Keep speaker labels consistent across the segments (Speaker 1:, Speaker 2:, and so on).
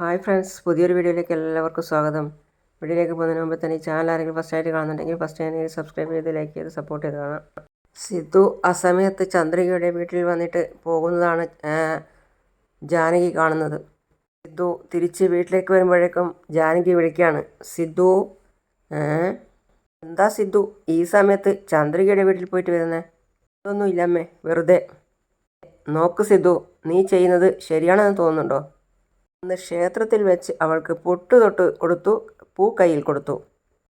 Speaker 1: Hi friends പുതിയൊരു വീഡിയോയിലേക്ക് എല്ലാവർക്കും സ്വാഗതം. വീഡിയോയിലേക്ക് പോകുന്നതിന് മുമ്പ് തന്നെ ഈ ചാനൽ ആരെങ്കിലും ഫസ്റ്റ് ആയിട്ട് കാണുന്നുണ്ടെങ്കിൽ ഫസ്റ്റ് തന്നെ സബ്സ്ക്രൈബ് ചെയ്ത് ലൈക്ക് ചെയ്ത് സപ്പോർട്ട് ചെയ്ത് കാണാം. സിദ്ധു ആ സമയത്ത് ചന്ദ്രികയുടെ വീട്ടിൽ വന്നിട്ട് പോകുന്നതാണ് ജാനകി കാണുന്നത്. സിദ്ധു തിരിച്ച് വീട്ടിലേക്ക് വരുമ്പോഴേക്കും ജാനകി വിളിക്കുകയാണ് സിദ്ധു എന്താ സിദ്ധു ഈ സമയത്ത് ചന്ദ്രികയുടെ വീട്ടിൽ പോയിട്ട് വരുന്നേ? ഇതൊന്നും ഇല്ലമ്മേ വെറുതെ. നോക്ക് സിദ്ധു നീ ചെയ്യുന്നത് ശരിയാണെന്ന് തോന്നുന്നുണ്ടോ? അന്ന് ക്ഷേത്രത്തിൽ വെച്ച് അവൾക്ക് പൊട്ടു തൊട്ട് കൊടുത്തു പൂ കയ്യിൽ കൊടുത്തു.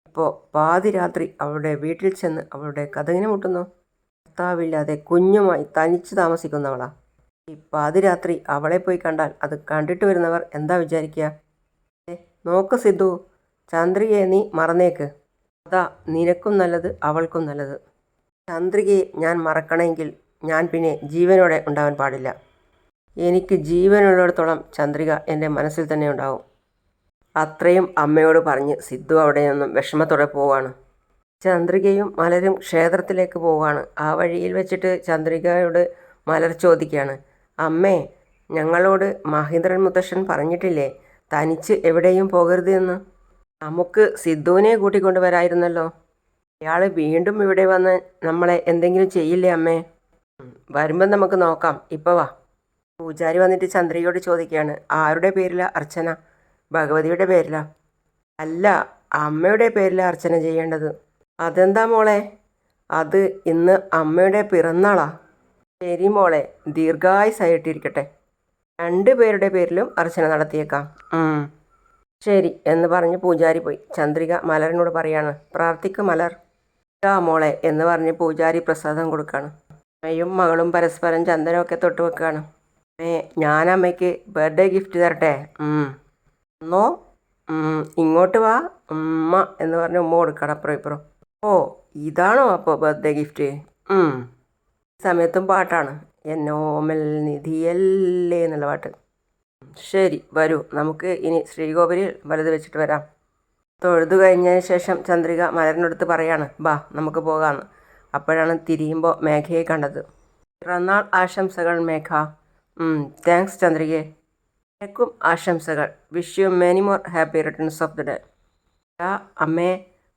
Speaker 1: അപ്പോൾ പാതിരാത്രി അവളുടെ വീട്ടിൽ ചെന്ന് അവളുടെ കഥകിനെ മുട്ടുന്നു. ഭർത്താവില്ലാതെ കുഞ്ഞുമായി തനിച്ച് താമസിക്കുന്നവളാ. ഈ പാതിരാത്രി അവളെ പോയി കണ്ടാൽ അത് കണ്ടിട്ട് വരുന്നവർ എന്താ വിചാരിക്കുക? ഏ, നോക്ക് സിദ്ധു ചന്ദ്രികയെ നീ മറന്നേക്ക്. അതാ നിനക്കും നല്ലത് അവൾക്കും നല്ലത്. ചന്ദ്രികയെ ഞാൻ മറക്കണമെങ്കിൽ ഞാൻ പിന്നെ ജീവനോടെ ഉണ്ടാവാൻ പാടില്ല. എനിക്ക് ജീവനുള്ളിടത്തോളം ചന്ദ്രിക എന്റെ മനസ്സിൽ തന്നെ ഉണ്ടാവും. അത്രയും അമ്മയോട് പറഞ്ഞ് സിദ്ധു അവിടെ നിന്നും വിഷമത്തോടെ പോവാണ്. ചന്ദ്രികയും മലരും ക്ഷേത്രത്തിലേക്ക് പോവുകയാണ് ആ വഴിയിൽ വെച്ചിട്ട് ചന്ദ്രികയോട് മലർ ചോദിക്കുകയാണ് അമ്മേ ഞങ്ങളോട് മഹേന്ദ്രൻ മുത്തശ്ശൻ പറഞ്ഞിട്ടില്ലേ? തനിച്ച് എവിടെയും പോകരുത് എന്ന്. നമുക്ക് സിദ്ധുവിനെ കൂട്ടിക്കൊണ്ട് വരായിരുന്നല്ലോ അയാൾ വീണ്ടും ഇവിടെ വന്ന് നമ്മളെ എന്തെങ്കിലും ചെയ്യില്ലേ അമ്മേ? വരുമ്പം നമുക്ക് നോക്കാം. ഇപ്പോൾ വാ. പൂജാരി വന്നിട്ട് ചന്ദ്രികയോട് ചോദിക്കുകയാണ് ആരുടെ പേരിലാ അർച്ചന? ഭഗവതിയുടെ പേരിലാ? അല്ല അമ്മയുടെ പേരിലാ അർച്ചന ചെയ്യേണ്ടത്. അതെന്താ മോളെ? അത് ഇന്ന് അമ്മയുടെ പിറന്നാളാ. ശരി മോളെ ദീർഘായുസായിട്ടിരിക്കട്ടെ. രണ്ട് പേരുടെ പേരിലും അർച്ചന നടത്തിയേക്കാം. ശരി എന്ന് പറഞ്ഞ് പൂജാരി പോയി. ചന്ദ്രിക മലറിനോട് പറയാണ് പ്രാർത്ഥിക്ക് മലർ. ഇതാ മോളെ എന്ന് പറഞ്ഞ് പൂജാരി പ്രസാദം കൊടുക്കുകയാണ് അമ്മയും മകളും പരസ്പരം ചന്ദനമൊക്കെ തൊട്ട് വെക്കുകയാണ് ഞാൻ അമ്മയ്ക്ക് ബർത്ത്ഡേ ഗിഫ്റ്റ് തരട്ടെ. എന്നോ ഇങ്ങോട്ട് വാ. ഉമ്മ എന്ന് പറഞ്ഞ് ഉമ്മ കൊടുക്കണം അപ്പുറം ഇപ്പുറം. ഓ ഇതാണോ അപ്പോൾ ബർത്ത്ഡേ ഗിഫ്റ്റ്. സമയത്തും പാട്ടാണ്. എന്നോമൽ നിധിയല്ലേ എന്നുള്ള പാട്ട്. ശരി വരൂ. നമുക്ക് ഇനി ശ്രീകോവിലിൽ വലുത് വെച്ചിട്ട് വരാം. തൊഴുതു കഴിഞ്ഞതിന് ശേഷം ചന്ദ്രിക മലരിനടുത്ത് പറയാണ് ബാ നമുക്ക് പോകാമെന്ന് അപ്പോഴാണ് തിരിയുമ്പോൾ മേഘയെ കണ്ടത്. പിറന്നാൾ ആശംസകൾ മേഘ. താങ്ക്സ് ചന്ദ്രികയെ എനിക്കും ആശംസകൾ. Wish you many more happy returns of the day ആ അമ്മേ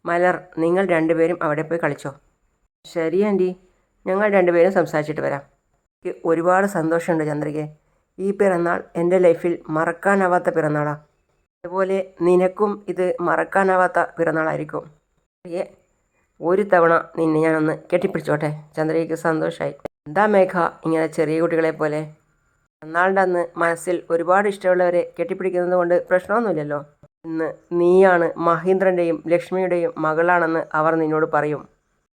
Speaker 1: മലർ നിങ്ങൾ രണ്ടുപേരും അവിടെ പോയി കളിച്ചോ? ശരി ആന്റി ഞങ്ങൾ രണ്ടുപേരും സംസാരിച്ചിട്ട് വരാം. എനിക്ക് ഒരുപാട് സന്തോഷമുണ്ട് ചന്ദ്രികയെ ഈ പിറന്നാൾ എന്റെ ലൈഫിൽ മറക്കാനാവാത്ത പിറന്നാളാണ് അതുപോലെ നിനക്കും ഇത് മറക്കാനാവാത്ത പിറന്നാളായിരിക്കും. ചന്ദ്രികയെ ഒരു തവണ നിന്നെ ഞാനൊന്ന് കെട്ടിപ്പിടിച്ചോട്ടെ. ചന്ദ്രികയ്ക്ക് സന്തോഷമായി എന്താ മേഘ ഇങ്ങനെ ചെറിയ കുട്ടികളെ പോലെ? പിറന്നാളിന്റെ അന്ന് മനസ്സിൽ ഒരുപാട് ഇഷ്ടമുള്ളവരെ കെട്ടിപ്പിടിക്കുന്നത് കൊണ്ട് പ്രശ്നമൊന്നുമില്ലല്ലോ. ഇന്ന് നീയാണ് മഹീന്ദ്രന്റെയും ലക്ഷ്മിയുടെയും മകളാണെന്ന് അവർ നിന്നോട് പറയും.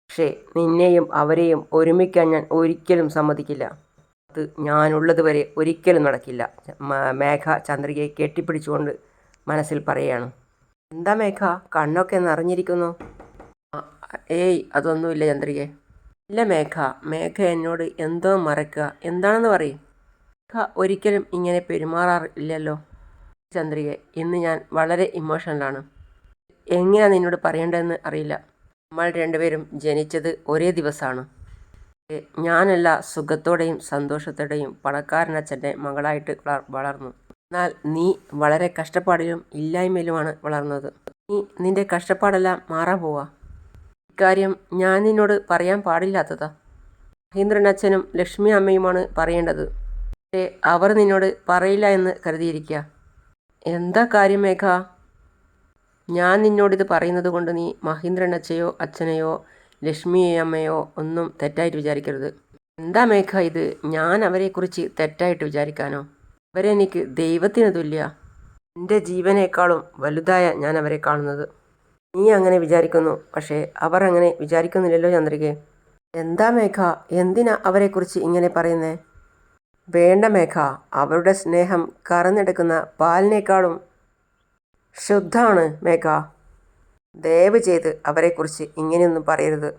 Speaker 1: പക്ഷേ നിന്നെയും അവരെയും ഒരുമിക്കാൻ ഞാൻ ഒരിക്കലും സമ്മതിക്കില്ല. അത് ഞാനുള്ളത് വരെ ഒരിക്കലും നടക്കില്ല. മേഘ ചന്ദ്രികയെ കെട്ടിപ്പിടിച്ചുകൊണ്ട് മനസ്സിൽ പറയുകയാണ്. എന്താ മേഘ? കണ്ണൊക്കെ നിറഞ്ഞിരിക്കുന്നു. ഏയ് അതൊന്നുമില്ല ചന്ദ്രികെ. ഇല്ല മേഘ. മേഘ എന്നോട് എന്തോ മറക്കുക. എന്താണെന്ന് പറയും. ഒരിക്കലും ഇങ്ങനെ പെരുമാറാറില്ലല്ലോ? ചന്ദ്രികെ ഇന്ന് ഞാൻ വളരെ ഇമോഷണലാണ്. എങ്ങനെയാ നിന്നോട് പറയേണ്ടതെന്ന് അറിയില്ല. നമ്മൾ രണ്ടുപേരും ജനിച്ചത് ഒരേ ദിവസമാണ്. ഞാനല്ല സുഖത്തോടെയും സന്തോഷത്തോടെയും പണക്കാരനച്ഛന്റെ മകളായിട്ട് വളർന്നു. എന്നാൽ നീ വളരെ കഷ്ടപ്പാടിലും ഇല്ലായ്മയിലുമാണ് വളർന്നത്. നീ നിന്റെ കഷ്ടപ്പാടെല്ലാം മാറാൻ പോവാ. ഇക്കാര്യം ഞാൻ നിന്നോട് പറയാൻ പാടില്ലാത്തതാ. മഹേന്ദ്രൻ അച്ഛനും ലക്ഷ്മി അമ്മയുമാണ് പറയേണ്ടത്. അവർ നിന്നോട് പറയില്ല എന്ന് കരുതിയിരിക്കുക എന്താ കാര്യം മേഘ? ഞാൻ നിന്നോടിത് പറയുന്നത് കൊണ്ട് നീ മഹീന്ദ്രൻ അച്ഛയോ അച്ഛനെയോ ലക്ഷ്മി അമ്മയോ ഒന്നും തെറ്റായിട്ട് വിചാരിക്കരുത്. എന്താ മേഘ ഇത്? ഞാൻ അവരെക്കുറിച്ച് തെറ്റായിട്ട് വിചാരിക്കാനോ? അവരെനിക്ക് ദൈവത്തിന് തുല്യ. എന്റെ ജീവനേക്കാളും വലുതായ ഞാൻ അവരെ കാണുന്നത്. നീ അങ്ങനെ വിചാരിക്കുന്നു പക്ഷേ അവർ അങ്ങനെ വിചാരിക്കുന്നില്ലല്ലോ ചന്ദ്രികെ. എന്താ മേഘ? എന്തിനാ അവരെക്കുറിച്ച് ഇങ്ങനെ പറയുന്നേ? വേണ്ട മേഘ അവരുടെ സ്നേഹം കറന്നെടുക്കുന്ന പാലിനേക്കാളും ശുദ്ധാണ് മേഘ. ദയവ് ചെയ്ത് അവരെക്കുറിച്ച് ഇങ്ങനെയൊന്നും പറയരുത്.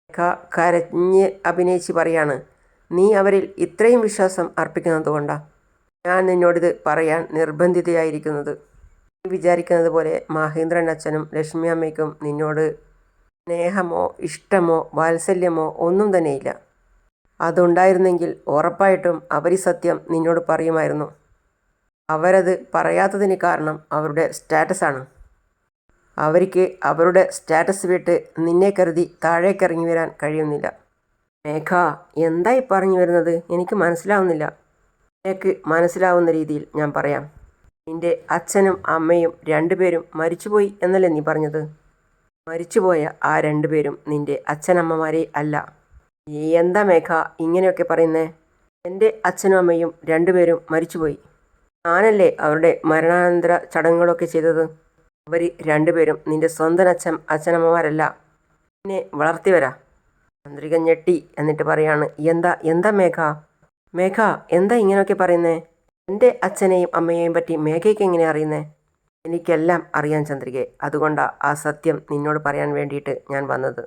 Speaker 1: മേഘ കരഞ്ഞ് അഭിനയിച്ച് പറയാണ് നീ അവരിൽ ഇത്രയും വിശ്വാസം അർപ്പിക്കുന്നത് കൊണ്ടാണ് ഞാൻ നിന്നോടിത് പറയാൻ നിർബന്ധിതയായിരിക്കുന്നത്. നീ വിചാരിക്കുന്നത് പോലെ മഹേന്ദ്രൻ അച്ഛനും ലക്ഷ്മി അമ്മയ്ക്കും നിന്നോട് സ്നേഹമോ ഇഷ്ടമോ വാത്സല്യമോ ഒന്നും തന്നെയില്ല. അതുണ്ടായിരുന്നെങ്കിൽ ഉറപ്പായിട്ടും അവർ ഈ സത്യം നിന്നോട് പറയുമായിരുന്നു. അവരത് പറയാത്തതിന് കാരണം അവരുടെ സ്റ്റാറ്റസാണ്. അവർക്ക് അവരുടെ സ്റ്റാറ്റസ് വിട്ട് നിന്നെ കരുതി താഴേക്കിറങ്ങി വരാൻ കഴിയുന്നില്ല. മേഘ എന്തായി പറഞ്ഞു വരുന്നത്? എനിക്ക് മനസ്സിലാവുന്നില്ല. നിനക്ക് മനസ്സിലാവുന്ന രീതിയിൽ ഞാൻ പറയാം. നിന്റെ അച്ഛനും അമ്മയും രണ്ടുപേരും മരിച്ചുപോയി എന്നല്ലേ നീ പറഞ്ഞത്? മരിച്ചുപോയ ആ രണ്ടുപേരും നിന്റെ അച്ഛനമ്മമാരെ അല്ല. എന്താ മേഘ ഇങ്ങനെയൊക്കെ പറയുന്നേ? എന്റെ അച്ഛനും അമ്മയും രണ്ടുപേരും മരിച്ചുപോയി. ഞാനല്ലേ അവരുടെ മരണാനന്തര ചടങ്ങുകളൊക്കെ ചെയ്തത്? അവർ രണ്ടുപേരും നിന്റെ സ്വന്തം അച്ഛൻ അച്ഛനമ്മമാരല്ല. നിന്നെ വളർത്തിവരാ. ചന്ദ്രിക ഞെട്ടി എന്നിട്ട് പറയാണ് എന്താ എന്താ മേഘ? മേഘ എന്താ ഇങ്ങനെയൊക്കെ പറയുന്നേ? എന്റെ അച്ഛനെയും അമ്മയെയും പറ്റി മേഘയ്ക്ക് എങ്ങനെ അറിയുന്നേ? എനിക്കെല്ലാം അറിയാം ചന്ദ്രികയെ അതുകൊണ്ടാണ് ആ സത്യം നിന്നോട് പറയാൻ വേണ്ടിയിട്ട് ഞാൻ വന്നത്.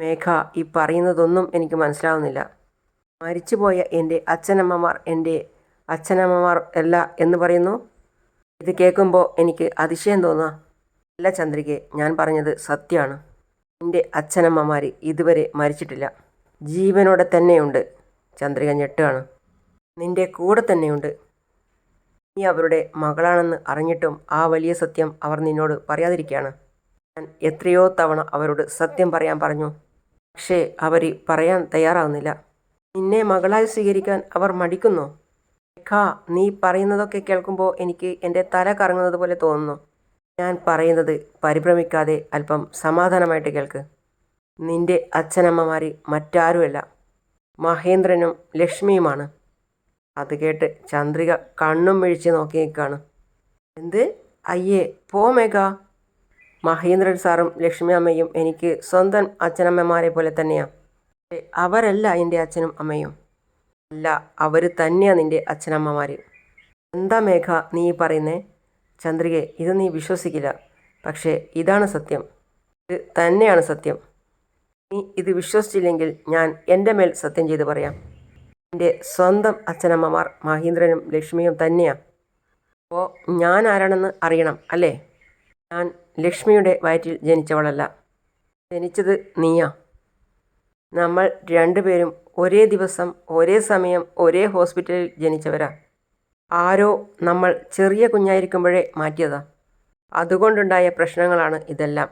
Speaker 1: മേഘ ഈ പറയുന്നതൊന്നും എനിക്ക് മനസ്സിലാവുന്നില്ല. മരിച്ചുപോയ എന്റെ അച്ഛനമ്മമാർ എന്റെ അച്ഛനമ്മമാർ അല്ല എന്ന് പറയുന്നു? ഇത് കേൾക്കുമ്പോൾ എനിക്ക് അതിശയം തോന്നുക അല്ല ചന്ദ്രികെ ഞാൻ പറഞ്ഞത് സത്യമാണ്. എന്റെ അച്ഛനമ്മമാർ ഇതുവരെ മരിച്ചിട്ടില്ല. ജീവനോടെ തന്നെയുണ്ട്. ചന്ദ്രിക ഞെട്ടുകയാണ്. നിന്റെ കൂടെ തന്നെയുണ്ട്. നീ അവരുടെ മകളാണെന്ന് അറിഞ്ഞിട്ടും ആ വലിയ സത്യം അവർ നിന്നോട് പറയാതിരിക്കുകയാണ്. ഞാൻ എത്രയോ തവണ അവരോട് സത്യം പറയാൻ പറഞ്ഞു. പക്ഷേ അവർ പറയാൻ തയ്യാറാവുന്നില്ല. നിന്നെ മകളായി സ്വീകരിക്കാൻ അവർ മടിക്കുന്നു? ഖാ നീ പറയുന്നതൊക്കെ കേൾക്കുമ്പോൾ എനിക്ക് എന്റെ തല കറങ്ങുന്നത് പോലെ തോന്നുന്നു. ഞാൻ പറയുന്നത് പരിഭ്രമിക്കാതെ അല്പം സമാധാനമായിട്ട് കേൾക്ക്. നിന്റെ അച്ഛനമ്മമാർ മറ്റാരുമല്ല. മഹേന്ദ്രനും ലക്ഷ്മിയുമാണ്. അത് കേട്ട് ചന്ദ്രിക കണ്ണും മിഴിച്ച് നോക്കി നിൽക്കുകയാണ് എന്ത്? അയ്യേ പോ മേഘ. മഹേന്ദ്രൻ സാറും ലക്ഷ്മി അമ്മയും എനിക്ക് സ്വന്തം അച്ഛനമ്മമാരെ പോലെ തന്നെയാണ് അവരല്ല എന്റെ അച്ഛനും അമ്മയും. അല്ല അവർ തന്നെയാണ് നിന്റെ അച്ഛനമ്മമാർ എന്താ മേഘ നീ പറയുന്നേ? ചന്ദ്രികെ ഇത് നീ വിശ്വസിക്കില്ല. പക്ഷേ ഇതാണ് സത്യം. ഇത് തന്നെയാണ് സത്യം. നീ ഇത് വിശ്വസിച്ചില്ലെങ്കിൽ ഞാൻ എന്റെ മേൽ സത്യം ചെയ്ത് പറയാം. എന്റെ സ്വന്തം അച്ഛനമ്മമാർ മഹീന്ദ്രനും ലക്ഷ്മിയും തന്നെയാണ് അപ്പോൾ ഞാൻ ആരാണെന്ന് അറിയണം അല്ലേ? ഞാൻ ലക്ഷ്മിയുടെ വയറ്റിൽ ജനിച്ചവളല്ല. ജനിച്ചത് നീയാ. നമ്മൾ രണ്ടുപേരും ഒരേ ദിവസം ഒരേ സമയം ഒരേ ഹോസ്പിറ്റലിൽ ജനിച്ചവരാ. ആരോ നമ്മൾ ചെറിയ കുഞ്ഞായിരിക്കുമ്പോഴേ മാറ്റിയതാ. അതുകൊണ്ടുണ്ടായ പ്രശ്നങ്ങളാണ് ഇതെല്ലാം.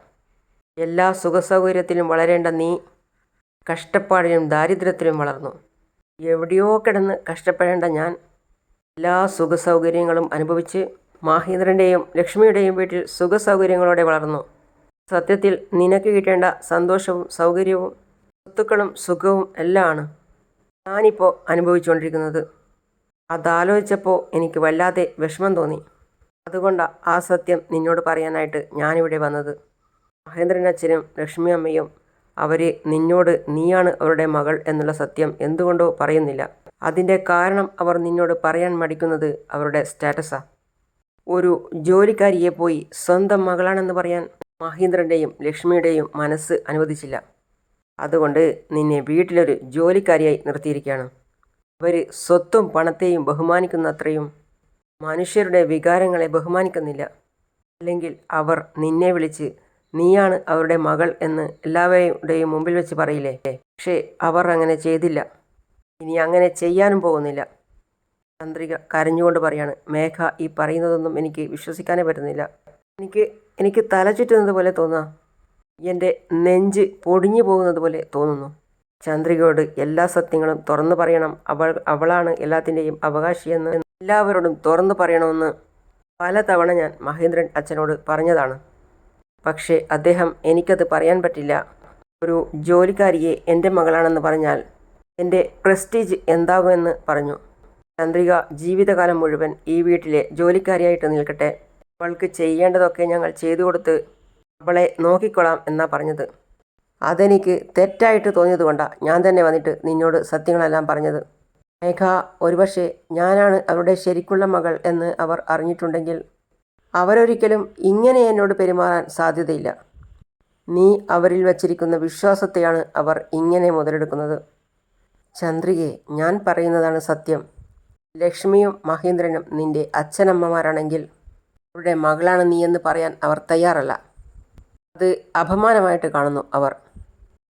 Speaker 1: എല്ലാ സുഖസൗകര്യത്തിലും വളരേണ്ട നീ കഷ്ടപ്പാടിലും ദാരിദ്ര്യത്തിലും വളർന്നു. എവിടെയോ കിടന്ന് കഷ്ടപ്പെടേണ്ട ഞാൻ എല്ലാ സുഖസൗകര്യങ്ങളും അനുഭവിച്ച് മാഹീന്ദ്രന്റെയും ലക്ഷ്മിയുടെയും വീട്ടിൽ സുഖസൗകര്യങ്ങളോടെ വളർന്നു. സത്യത്തിൽ നിനക്ക് കിട്ടേണ്ട സന്തോഷവും സൗകര്യവും സ്വത്തുക്കളും സുഖവും എല്ലാം ആണ് ഞാനിപ്പോൾ അനുഭവിച്ചുകൊണ്ടിരിക്കുന്നത് അതാലോചിച്ചപ്പോൾ എനിക്ക് വല്ലാതെ വിഷമം തോന്നി. അതുകൊണ്ടാണ് ആ സത്യം നിന്നോട് പറയാനായിട്ട് ഞാനിവിടെ വന്നത്. മഹേന്ദ്രൻ അച്ഛനും ലക്ഷ്മി അമ്മയും അവരെ നിന്നോട് നീയാണ് അവരുടെ മകൾ എന്നുള്ള സത്യം എന്തുകൊണ്ടോ പറയുന്നില്ല. അതിന്റെ കാരണം അവർ നിന്നോട് പറയാൻ മടിക്കുന്നത് അവരുടെ സ്റ്റാറ്റസാണ് ഒരു ജോലിക്കാരിയെ പോയി സ്വന്തം മകളാണെന്ന് പറയാൻ മഹീന്ദ്രന്റെയും ലക്ഷ്മിയുടെയും മനസ്സ് അനുവദിച്ചില്ല. അതുകൊണ്ട് നിന്നെ വീട്ടിലൊരു ജോലിക്കാരിയായി നിർത്തിയിരിക്കുകയാണ്. അവർ സ്വത്തും പണത്തെയും ബഹുമാനിക്കുന്ന അത്രയും മനുഷ്യരുടെ വികാരങ്ങളെ ബഹുമാനിക്കുന്നില്ല. അല്ലെങ്കിൽ അവർ നിന്നെ വിളിച്ച് നീയാണ് അവരുടെ മകൾ എന്ന് എല്ലാവരുടെയും മുമ്പിൽ വെച്ച് പറയില്ലേ? പക്ഷേ അവർ അങ്ങനെ ചെയ്തില്ല. ഇനി അങ്ങനെ ചെയ്യാനും പോകുന്നില്ല. ചന്ദ്രിക കരഞ്ഞുകൊണ്ട് പറയാണ് മേഘ ഈ പറയുന്നതൊന്നും എനിക്ക് വിശ്വസിക്കാനേ പറ്റുന്നില്ല. എനിക്ക് എനിക്ക് തല ചുറ്റുന്നത് പോലെ തോന്നാം. എന്റെ നെഞ്ച് പൊടിഞ്ഞു പോകുന്നത് പോലെ തോന്നുന്നു. ചന്ദ്രികയോട് എല്ലാ സത്യങ്ങളും തുറന്നു പറയണം. അവൾ അവളാണ് എല്ലാത്തിന്റെയും അവകാശിയെന്ന് എല്ലാവരോടും തുറന്നു പറയണമെന്ന് പലതവണ ഞാൻ മഹേന്ദ്രൻ അച്ഛനോട് പറഞ്ഞതാണ്. പക്ഷേ അദ്ദേഹം എനിക്കത് പറയാൻ പറ്റില്ല. ഒരു ജോലിക്കാരിയെ എന്റെ മകളാണെന്ന് പറഞ്ഞാൽ എന്റെ പ്രസ്റ്റീജ് എന്താകുമെന്ന് പറഞ്ഞു. ചന്ദ്രിക ജീവിതകാലം മുഴുവൻ ഈ വീട്ടിലെ ജോലിക്കാരിയായിട്ട് നിൽക്കട്ടെ. അവൾക്ക് ചെയ്യേണ്ടതൊക്കെ ഞങ്ങൾ ചെയ്തു കൊടുത്ത് അവളെ നോക്കിക്കൊള്ളാം എന്നാ പറഞ്ഞത്. അതെനിക്ക് തെറ്റായിട്ട് തോന്നിയതുകൊണ്ടാണ് ഞാൻ തന്നെ വന്നിട്ട് നിന്നോട് സത്യങ്ങളെല്ലാം പറഞ്ഞത്. മേഘ ഒരുപക്ഷെ ഞാനാണ് അവരുടെ ശരിക്കുള്ള മകൾ എന്ന് അവർ അറിഞ്ഞിട്ടുണ്ടെങ്കിൽ അവരൊരിക്കലും ഇങ്ങനെ എന്നോട് പെരുമാറാൻ സാധ്യതയില്ല. നീ അവരിൽ വച്ചിരിക്കുന്ന വിശ്വാസത്തെയാണ് അവർ ഇങ്ങനെ മുതലെടുക്കുന്നത്. ചന്ദ്രികെ ഞാൻ പറയുന്നതാണ് സത്യം. ലക്ഷ്മിയും മഹേന്ദ്രനും നിന്റെ അച്ഛനമ്മമാരാണെങ്കിൽ അവരുടെ മകളാണ് നീയെന്ന് പറയാൻ അവർ തയ്യാറല്ല. അത് അപമാനമായിട്ട് കാണുന്നു അവർ.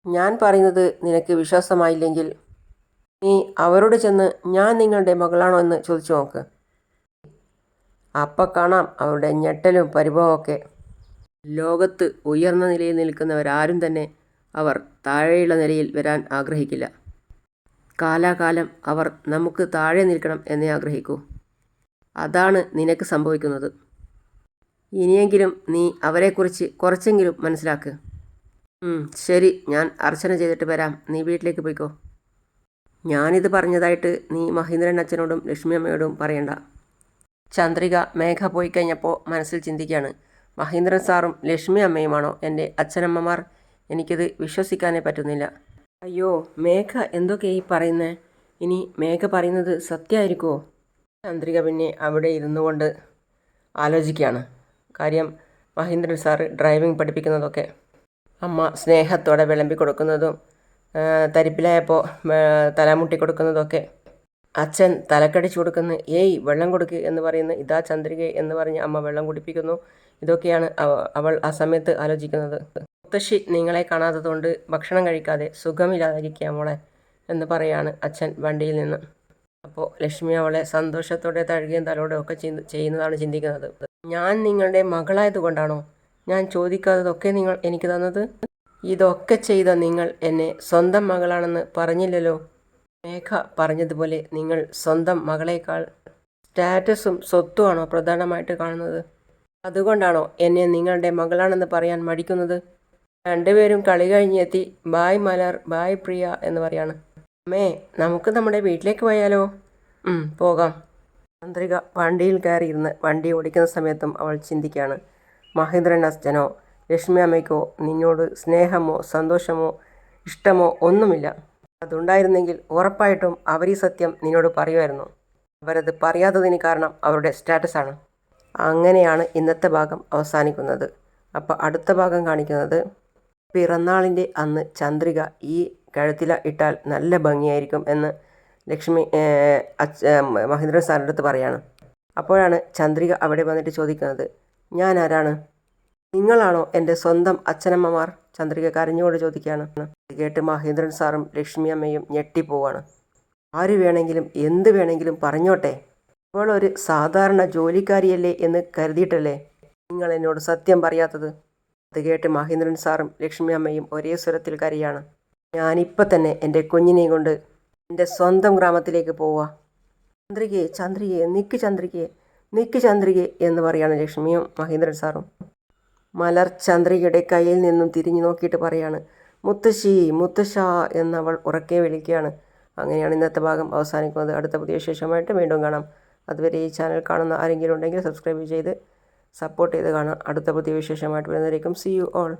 Speaker 1: ഞാൻ പറയുന്നത് നിനക്ക് വിശ്വാസമായില്ലെങ്കിൽ നീ അവരോട് ചെന്ന് ഞാൻ നിങ്ങളുടെ മകളാണോ എന്ന് ചോദിച്ചു നോക്ക്. അപ്പം കാണാം അവരുടെ ഞെട്ടലും പരിഭവമൊക്കെ ലോകത്ത് ഉയർന്ന നിലയിൽ നിൽക്കുന്നവരാരും തന്നെ അവർ താഴെയുള്ള നിലയിൽ വരാൻ ആഗ്രഹിക്കില്ല. കാലാകാലം അവർ നമുക്ക് താഴെ നിൽക്കണം എന്നേ ആഗ്രഹിക്കൂ. അതാണ് നിനക്ക് സംഭവിക്കുന്നത്. ഇനിയെങ്കിലും നീ അവരെക്കുറിച്ച് കുറച്ചെങ്കിലും മനസ്സിലാക്ക്. ശരി ഞാൻ അർച്ചന ചെയ്തിട്ട് വരാം. നീ വീട്ടിലേക്ക് പോയിക്കോ. ഞാനിത് പറഞ്ഞതായിട്ട് നീ മഹേന്ദ്രൻ അച്ഛനോടും ലക്ഷ്മി അമ്മയോടും പറയണ്ട. ചന്ദ്രിക മേഘ പോയി കഴിഞ്ഞപ്പോൾ മനസ്സിൽ ചിന്തിക്കുകയാണ് മഹേന്ദ്രൻ സാറും ലക്ഷ്മി അമ്മയുമാണോ എന്റെ അച്ഛനമ്മമാർ? എനിക്കത് വിശ്വസിക്കാനേ പറ്റുന്നില്ല. അയ്യോ മേഘ എന്തൊക്കെയായി പറയുന്നത് പറയുന്നേ? ഇനി മേഘ പറയുന്നത് സത്യമായിരിക്കുമോ ചന്ദ്രിക പിന്നെ അവിടെ ഇരുന്നു കൊണ്ട് ആലോചിക്കുകയാണ്. കാര്യം മഹേന്ദ്രൻ സാറ് ഡ്രൈവിംഗ് പഠിപ്പിക്കുന്നതൊക്കെ അമ്മ സ്നേഹത്തോടെ വിളമ്പി കൊടുക്കുന്നതും തരിപ്പിലായപ്പോൾ തലമുട്ടി കൊടുക്കുന്നതൊക്കെ അച്ഛൻ തലക്കടിച്ചു കൊടുക്കുന്ന. ഏയ് വെള്ളം കൊടുക്കുക എന്ന് പറയുന്ന ഇതാ ചന്ദ്രിക എന്ന് പറഞ്ഞ് അമ്മ വെള്ളം കുടിപ്പിക്കുന്നു. ഇതൊക്കെയാണ് അവൾ ആ സമയത്ത് ആലോചിക്കുന്നത്. മുത്തശ്ശി നിങ്ങളെ കാണാത്തതുകൊണ്ട് ഭക്ഷണം കഴിക്കാതെ സുഖമില്ലാതിരിക്കുക മോളെ എന്ന് പറയാണ് അച്ഛൻ വണ്ടിയിൽ നിന്ന്. അപ്പോൾ ലക്ഷ്മി അവളെ സന്തോഷത്തോടെ തഴുകിയും തലോടെ ഒക്കെ ചെയ്യുന്നതാണ് ചിന്തിക്കുന്നത്. ഞാൻ നിങ്ങളുടെ മകളായതുകൊണ്ടാണോ ഞാൻ ചോദിക്കാത്തതൊക്കെ നിങ്ങൾ എനിക്ക് തന്നത്? ഇതൊക്കെ ചെയ്ത നിങ്ങൾ എന്നെ സ്വന്തം മകളാണെന്ന് പറഞ്ഞില്ലല്ലോ? മേഘ പറഞ്ഞതുപോലെ നിങ്ങൾ സ്വന്തം മകളേക്കാൾ സ്റ്റാറ്റസും സ്വത്തുമാണോ പ്രധാനമായിട്ട് കാണുന്നത്? അതുകൊണ്ടാണോ എന്നെ നിങ്ങളുടെ മകളാണെന്ന് പറയാൻ മടിക്കുന്നത്? രണ്ടുപേരും കളി കഴിഞ്ഞെത്തി. ബായ് മലർ ബായ് പ്രിയ എന്ന് പറയാണ്. അമ്മേ നമുക്ക് നമ്മുടെ വീട്ടിലേക്ക് പോയാലോ? പോകാം. ചന്ദ്രിക വണ്ടിയിൽ കയറിയിരുന്ന് വണ്ടി ഓടിക്കുന്ന സമയത്തും അവൾ ചിന്തിക്കുകയാണ്. മഹേന്ദ്രൻ അച്ഛനോ ലക്ഷ്മി അമ്മയ്ക്കോ നിന്നോട് സ്നേഹമോ സന്തോഷമോ ഇഷ്ടമോ ഒന്നുമില്ല. അതുണ്ടായിരുന്നെങ്കിൽ ഉറപ്പായിട്ടും അവർ ഈ സത്യം നിന്നോട് പറയുമായിരുന്നു. അവരത് പറയാത്തതിന് കാരണം അവരുടെ സ്റ്റാറ്റസാണ് അങ്ങനെയാണ് ഇന്നത്തെ ഭാഗം അവസാനിക്കുന്നത്. അപ്പോൾ അടുത്ത ഭാഗം കാണിക്കുന്നത് പിറന്നാളിന്റെ അന്ന് ചന്ദ്രിക ഈ കഴുത്തില ഇട്ടാൽ നല്ല ഭംഗിയായിരിക്കും എന്ന് ലക്ഷ്മി അച്ഛ മഹേന്ദ്രൻ സാറിന്റെ അടുത്ത് പറയാണ്. അപ്പോഴാണ് ചന്ദ്രിക അവിടെ വന്നിട്ട് ചോദിക്കുന്നത് ഞാൻ ആരാണ്? നിങ്ങളാണോ എന്റെ സ്വന്തം അച്ഛനമ്മമാർ? ചന്ദ്രിക കരഞ്ഞുകൊണ്ട് ചോദിക്കുകയാണ്. ഇത് കേട്ട് മഹേന്ദ്രൻ സാറും ലക്ഷ്മി അമ്മയും ഞെട്ടിപ്പോവാണ്. ആര് വേണമെങ്കിലും എന്ത് വേണമെങ്കിലും പറഞ്ഞോട്ടെ. ഇപ്പോൾ ഒരു സാധാരണ ജോലിക്കാരിയല്ലേ എന്ന് കരുതിയിട്ടല്ലേ നിങ്ങൾ എന്നോട് സത്യം പറയാത്തത്? അത് കേട്ട് മഹേന്ദ്രൻ സാറും ലക്ഷ്മി അമ്മയും ഒരേ സ്വരത്തിൽ കരയാണ്. ഞാനിപ്പോൾ തന്നെ എന്റെ കുഞ്ഞിനെയും കൊണ്ട് എന്റെ സ്വന്തം ഗ്രാമത്തിലേക്ക് പോവുക ചന്ദ്രികയെ ചന്ദ്രികയെ നിക്ക് ചന്ദ്രികയെ നിക്ക് ചന്ദ്രികയെ എന്ന് പറയാണ് ലക്ഷ്മിയും മഹേന്ദ്രൻ സാറും. മലർ ചന്ദ്രികയുടെ കയ്യിൽ നിന്നും തിരിഞ്ഞു നോക്കിയിട്ട് പറയാണ് മുത്തശ്ശി മുത്തശ്ശ എന്നവൾ ഉറക്കെ വിളിക്കുകയാണ്. അങ്ങനെയാണ് ഇന്നത്തെ ഭാഗം അവസാനിക്കുന്നത്. അടുത്ത പുതിയ വിശേഷമായിട്ട് വീണ്ടും കാണാം. അതുവരെ ഈ ചാനൽ കാണുന്ന ആരെങ്കിലും ഉണ്ടെങ്കിൽ സബ്സ്ക്രൈബ് ചെയ്ത് സപ്പോർട്ട് ചെയ്ത് കാണാം. അടുത്ത പുതിയ വിശേഷമായിട്ട് വരുന്നതായിരിക്കും സി യു ഓൾ